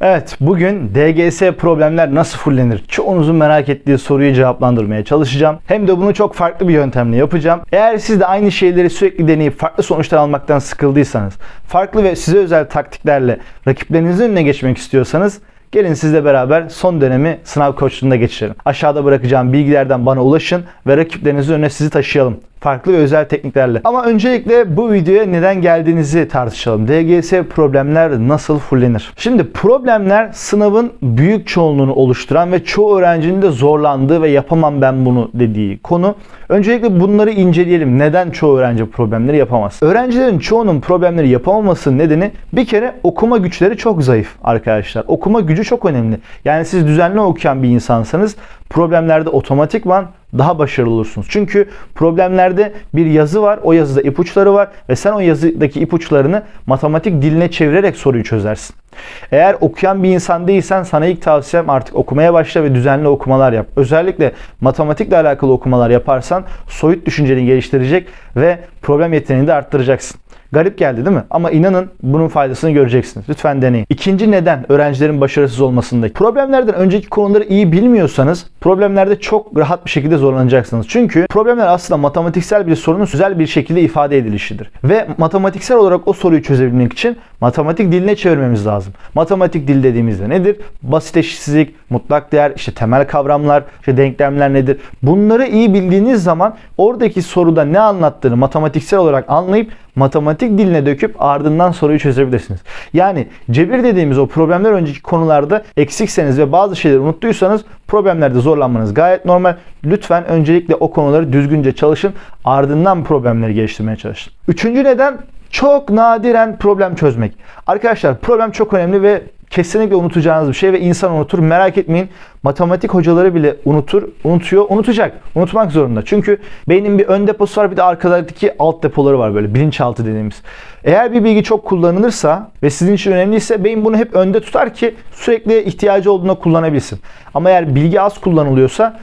Evet, bugün DGS problemler nasıl fullenir? Çoğunuzun merak ettiği soruyu cevaplandırmaya çalışacağım. Hem de bunu çok farklı bir yöntemle yapacağım. Eğer siz de aynı şeyleri sürekli deneyip farklı sonuçlar almaktan sıkıldıysanız, farklı ve size özel taktiklerle rakiplerinizin önüne geçmek istiyorsanız Gelin sizle beraber son dönemi sınav koçluğunda geçirelim. Aşağıda bırakacağım bilgilerden bana ulaşın ve rakiplerinizin önüne sizi taşıyalım. Farklı ve özel tekniklerle. Ama öncelikle bu videoya neden geldiğinizi tartışalım. DGS problemler nasıl fullenir? Şimdi problemler sınavın büyük çoğunluğunu oluşturan ve çoğu öğrencinin de zorlandığı ve yapamam ben bunu dediği konu. Öncelikle bunları inceleyelim. Neden çoğu öğrenci problemleri yapamaz? Öğrencilerin çoğunun problemleri yapamamasının nedeni bir kere okuma güçleri çok zayıf arkadaşlar. Okuma gücü çok önemli. Yani siz düzenli okuyan bir insansanız problemlerde otomatikman daha başarılı olursunuz. Çünkü problemlerde bir yazı var. O yazıda ipuçları var ve sen o yazıdaki ipuçlarını matematik diline çevirerek soruyu çözersin. Eğer okuyan bir insan değilsen sana ilk tavsiyem artık okumaya başla ve düzenli okumalar yap. Özellikle matematikle alakalı okumalar yaparsan soyut düşünceni geliştirecek ve problem yeteneğini de arttıracaksın. Garip geldi değil mi? Ama inanın bunun faydasını göreceksiniz. Lütfen deneyin. İkinci neden öğrencilerin başarısız olmasındaki. Problemlerden önceki konuları iyi bilmiyorsanız problemlerde çok rahat bir şekilde zorlanacaksınız. Çünkü problemler aslında matematiksel bir sorunun güzel bir şekilde ifade edilişidir. Ve matematiksel olarak o soruyu çözebilmek için matematik diline çevirmemiz lazım. Matematik dil dediğimizde nedir? Basit eşitsizlik, mutlak değer, işte temel kavramlar, işte denklemler nedir? Bunları iyi bildiğiniz zaman oradaki soruda ne anlattığını matematiksel olarak anlayıp matematik diline döküp ardından soruyu çözebilirsiniz. Yani cebir dediğimiz o problemler önceki konularda eksikseniz ve bazı şeyleri unuttuysanız problemlerde zorlanmanız gayet normal. Lütfen öncelikle o konuları düzgünce çalışın. Ardından problemleri geliştirmeye çalışın. Üçüncü neden çok nadiren problem çözmek. Arkadaşlar problem çok önemli ve kesinlikle unutacağınız bir şey ve insan unutur. Merak etmeyin. Matematik hocaları bile unutur, unutuyor, unutacak. Unutmak zorunda. Çünkü beynin bir ön deposu var bir de arkadaki alt depoları var böyle bilinçaltı dediğimiz. Eğer bir bilgi çok kullanılırsa ve sizin için önemliyse beyin bunu hep önde tutar ki sürekli ihtiyacı olduğunda kullanabilsin. Ama eğer bilgi az kullanılıyorsa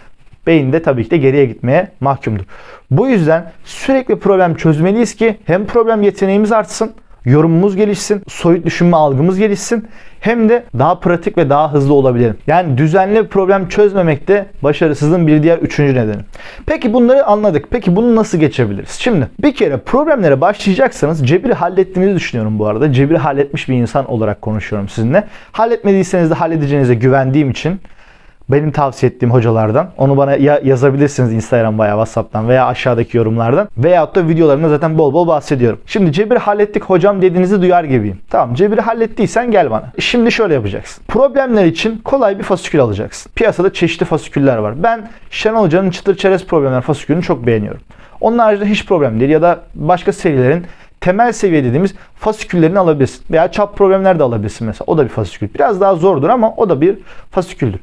beyin de tabii ki de geriye gitmeye mahkumdur. Bu yüzden sürekli problem çözmeliyiz ki hem problem yeteneğimiz artsın, yorumumuz gelişsin, soyut düşünme algımız gelişsin hem de daha pratik ve daha hızlı olabilirim. Yani düzenli problem çözmemek de başarısızlığın bir diğer üçüncü nedeni. Peki bunları anladık. Peki bunu nasıl geçebiliriz? Şimdi bir kere problemlere başlayacaksanız cebiri hallettiğinizi düşünüyorum bu arada. Cebiri halletmiş bir insan olarak konuşuyorum sizinle. Halletmediyseniz de halledeceğinize güvendiğim için benim tavsiye ettiğim hocalardan. Onu bana ya yazabilirsiniz Instagram veya WhatsApp'tan veya aşağıdaki yorumlardan. Veyahut da videolarımda zaten bol bol bahsediyorum. Şimdi cebir hallettik hocam dediğinizi duyar gibiyim. Tamam cebiri hallettiysen gel bana. Şimdi şöyle yapacaksın. Problemler için kolay bir fasikül alacaksın. Piyasada çeşitli fasiküller var. Ben Şenol Hoca'nın çıtır çerez problemler fasikülünü çok beğeniyorum. Onun haricinde hiç problem değil ya da başka serilerin temel seviye dediğimiz fasiküllerini alabilirsin. Veya çap problemler de alabilirsin mesela. O da bir fasikül. Biraz daha zordur ama o da bir fasiküldür.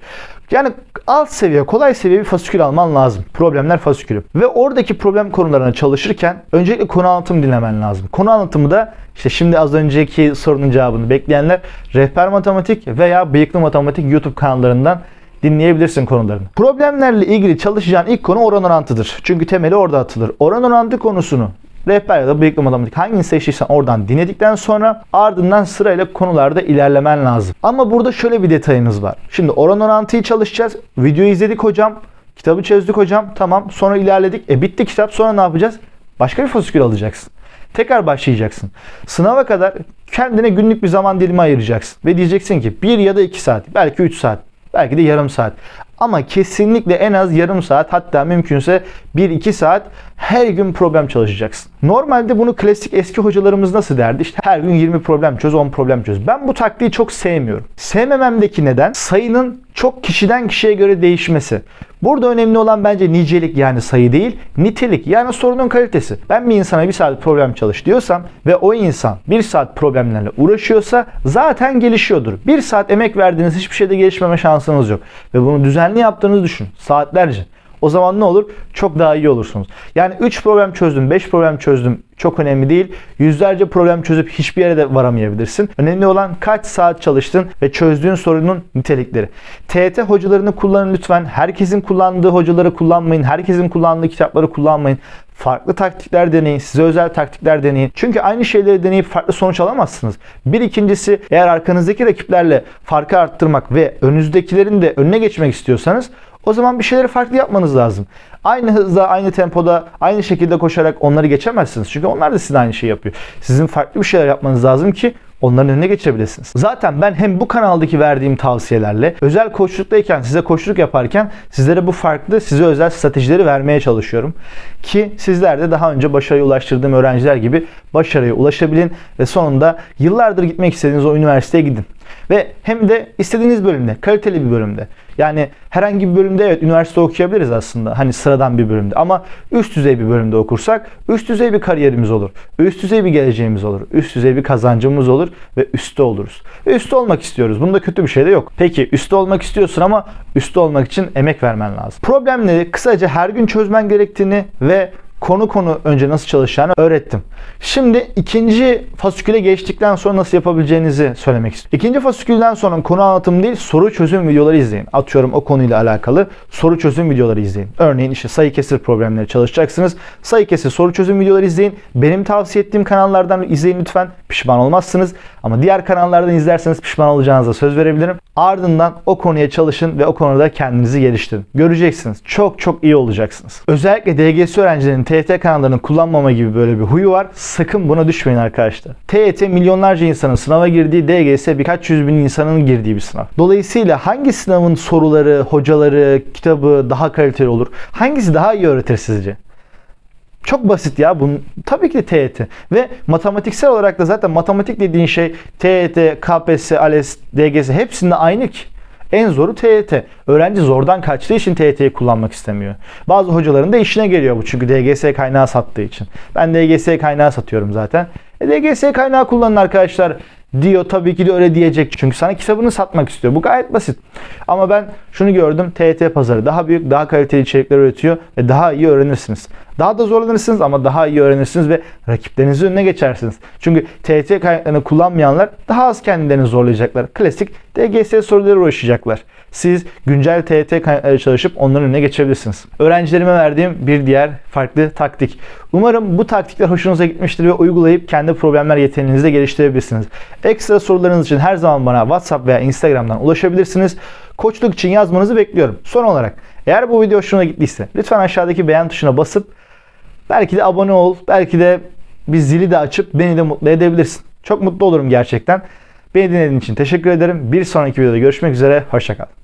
Yani alt seviye, kolay seviye bir fasikül alman lazım. Problemler fasikülü. Ve oradaki problem konularına çalışırken öncelikle konu anlatımı dinlemen lazım. Konu anlatımı da işte şimdi az önceki sorunun cevabını bekleyenler rehber matematik veya bıyıklı matematik YouTube kanallarından dinleyebilirsin konularını. Problemlerle ilgili çalışacağın ilk konu oran orantıdır. Çünkü temeli orada atılır. Oran orantı konusunu rehber ya da bıyıklı matematik hangisini seçtiysen oradan dinledikten sonra ardından sırayla konularda ilerlemen lazım. Ama burada şöyle bir detayımız var. Şimdi oran orantıyı çalışacağız. Videoyu izledik hocam. Kitabı çözdük hocam. Tamam. Sonra ilerledik. E bitti kitap. Sonra ne yapacağız? Başka bir fasikül alacaksın. Tekrar başlayacaksın. Sınava kadar kendine günlük bir zaman dilimi ayıracaksın. Ve diyeceksin ki 1 ya da 2 saat, belki 3 saat, belki de yarım saat. Ama kesinlikle en az yarım saat hatta mümkünse 1-2 saat her gün problem çalışacaksın. Normalde bunu klasik eski hocalarımız nasıl derdi? İşte her gün 20 problem çöz, 10 problem çöz. Ben bu taktiği çok sevmiyorum. Sevmememdeki neden sayının çok kişiden kişiye göre değişmesi. Burada önemli olan bence nicelik yani sayı değil, nitelik yani sorunun kalitesi. Ben bir insana bir saat problem çalış diyorsam ve o insan bir saat problemlerle uğraşıyorsa zaten gelişiyordur. Bir saat emek verdiğiniz hiçbir şeyde gelişmeme şansınız yok. Ve bunu düzenli yaptığınızı düşün. Saatlerce. O zaman ne olur? Çok daha iyi olursunuz. Yani 3 problem çözdüm, 5 problem çözdüm çok önemli değil. Yüzlerce problem çözüp hiçbir yere de varamayabilirsin. Önemli olan kaç saat çalıştın ve çözdüğün sorunun nitelikleri. TET hocalarını kullanın lütfen. Herkesin kullandığı hocaları kullanmayın. Herkesin kullandığı kitapları kullanmayın. Farklı taktikler deneyin. Size özel taktikler deneyin. Çünkü aynı şeyleri deneyip farklı sonuç alamazsınız. Bir ikincisi eğer arkanızdaki rakiplerle farkı arttırmak ve önünüzdekilerin de önüne geçmek istiyorsanız o zaman bir şeyleri farklı yapmanız lazım. Aynı hızda, aynı tempoda, aynı şekilde koşarak onları geçemezsiniz. Çünkü onlar da sizin aynı şeyi yapıyor. Sizin farklı bir şeyler yapmanız lazım ki onların önüne geçebilirsiniz. Zaten ben hem bu kanaldaki verdiğim tavsiyelerle özel koçluktayken size koçluk yaparken sizlere bu farklı size özel stratejileri vermeye çalışıyorum. Ki sizler de daha önce başarıya ulaştırdığım öğrenciler gibi başarıya ulaşabilin ve sonunda yıllardır gitmek istediğiniz o üniversiteye gidin. Ve hem de istediğiniz bölümde, kaliteli bir bölümde. Yani herhangi bir bölümde evet üniversite okuyabiliriz aslında. Hani sıradan bir bölümde ama üst düzey bir bölümde okursak üst düzey bir kariyerimiz olur. Üst düzey bir geleceğimiz olur. Üst düzey bir kazancımız olur ve üstte oluruz. Ve üstte olmak istiyoruz. Bunda kötü bir şey de yok. Peki üstte olmak istiyorsun ama üstte olmak için emek vermen lazım. Problemleri kısaca her gün çözmen gerektiğini ve konu konu önce nasıl çalışacağını öğrettim. Şimdi ikinci fasiküle geçtikten sonra nasıl yapabileceğinizi söylemek istiyorum. İkinci fasikülden sonra konu anlatımı değil soru çözüm videoları izleyin. Atıyorum o konuyla alakalı soru çözüm videoları izleyin. Örneğin işte sayı kesir problemleri çalışacaksınız. Sayı kesir soru çözüm videoları izleyin. Benim tavsiye ettiğim kanallardan izleyin lütfen. Pişman olmazsınız. Ama diğer kanallardan izlerseniz pişman olacağınıza söz verebilirim. Ardından o konuya çalışın ve o konuda kendinizi geliştirin. Göreceksiniz. Çok çok iyi olacaksınız. Özellikle DGS öğrencilerinin TYT kanallarını kullanmama gibi böyle bir huyu var. Sakın buna düşmeyin arkadaşlar. TYT milyonlarca insanın sınava girdiği, DGS birkaç yüz bin insanın girdiği bir sınav. Dolayısıyla hangi sınavın soruları, hocaları, kitabı daha kaliteli olur? Hangisi daha iyi öğretir sizce? Çok basit ya. Bunun tabii ki de TYT. Ve matematiksel olarak da zaten matematik dediğin şey TYT, KPSS, ALES, DGS hepsinde aynı ki. En zoru TYT. Öğrenci zordan kaçtığı için TYT'yi kullanmak istemiyor. Bazı hocaların da işine geliyor bu çünkü DGS kaynağı sattığı için. Ben DGS kaynağı satıyorum zaten. E DGS kaynağı kullanın arkadaşlar diyor tabii ki de öyle diyecek. Çünkü sana kitabını satmak istiyor. Bu gayet basit. Ama ben şunu gördüm. TYT pazarı daha büyük, daha kaliteli içerikler üretiyor ve daha iyi öğrenirsiniz. Daha da zorlanırsınız ama daha iyi öğrenirsiniz ve rakiplerinizin önüne geçersiniz. Çünkü TYT kaynaklarını kullanmayanlar daha az kendilerini zorlayacaklar. Klasik DGS soruları uğraşacaklar. Siz güncel TYT kaynakları çalışıp onların önüne geçebilirsiniz. Öğrencilerime verdiğim bir diğer farklı taktik. Umarım bu taktikler hoşunuza gitmiştir ve uygulayıp kendi problemler yeteneğinizi de geliştirebilirsiniz. Ekstra sorularınız için her zaman bana WhatsApp veya Instagram'dan ulaşabilirsiniz. Koçluk için yazmanızı bekliyorum. Son olarak eğer bu video hoşuna gittiyse lütfen aşağıdaki beğen tuşuna basıp belki de abone ol, belki de bir zili de açıp beni de mutlu edebilirsin. Çok mutlu olurum gerçekten. Beni dinlediğin için teşekkür ederim. Bir sonraki videoda görüşmek üzere. Hoşçakal.